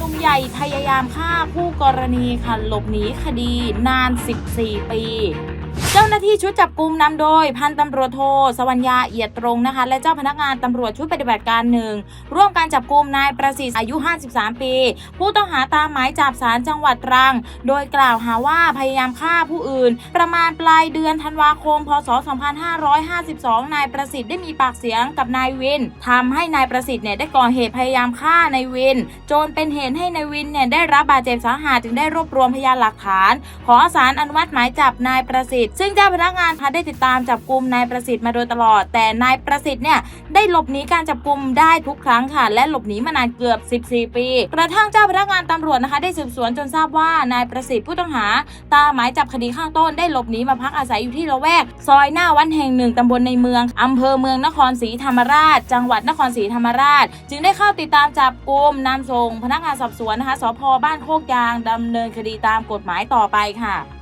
หนุ่มใหญ่พยายามฆ่าผู้กรณีค่ะหลบหนีคดีนาน 14 ปี เจ้าหน้าที่ชุดจับกลุ่มนำโดย พันตำรวจโทสวัญญาเอียดตรงนะคะ และเจ้าพนักงานตำรวจชุดปฏิบัติการหนึ่งร่วมการจับกลุ่มนายประสิทธิ์อายุ 53 ปี ผู้ต้องหาตามหมายจับศาลจังหวัดตรัง โดยกล่าวหาว่าพยายามฆ่าผู้อื่น ประมาณปลายเดือนธันวาคม พศ 2552 นายประสิทธิ์ได้มีปากเสียงกับนายวินทำให้นายประสิทธิ์เนี่ยได้ก่อเหตุพยายามฆ่านายวิน จนเป็นเหตุให้นายวินเนี่ยได้รับบาดเจ็บสาหัสจึงได้รวบรวมพยานหลักฐาน ขอศาลอนุมัติหมายจับนายประสิทธิ์ซึ่งจ้าพนักงานคะได้ติดตามจับกลุ่มนายประสิทธิ์มาโดยตลอด แต่นายประสิทธิ์เนี่ยได้หลบหนีการจับกลุ่มได้ทุกครั้งค่ะ และหลบหนีมานานเกือบ 14 ปี กระทั่งเจ้าพนักงานตำรวจนะคะ ได้สืบสวนจนทราบว่านายประสิทธิ์ผู้ต้องหา ตามหมายจับคดีข้างต้นได้หลบหนีมาพักอาศัยอยู่ที่ละแวก ซอยหน้าวัดแห่งหนึ่งตำบลในเมืองอำเภอเมืองนครศรีธรรมราช จังหวัดนครศรีธรรมราช จึงได้เข้าติดตามจับกลุ่มนำส่งพนักงานสอบสวนนะคะสพบ้านโคกยางดำเนินคดีตามกฎหมายต่อไปค่ะ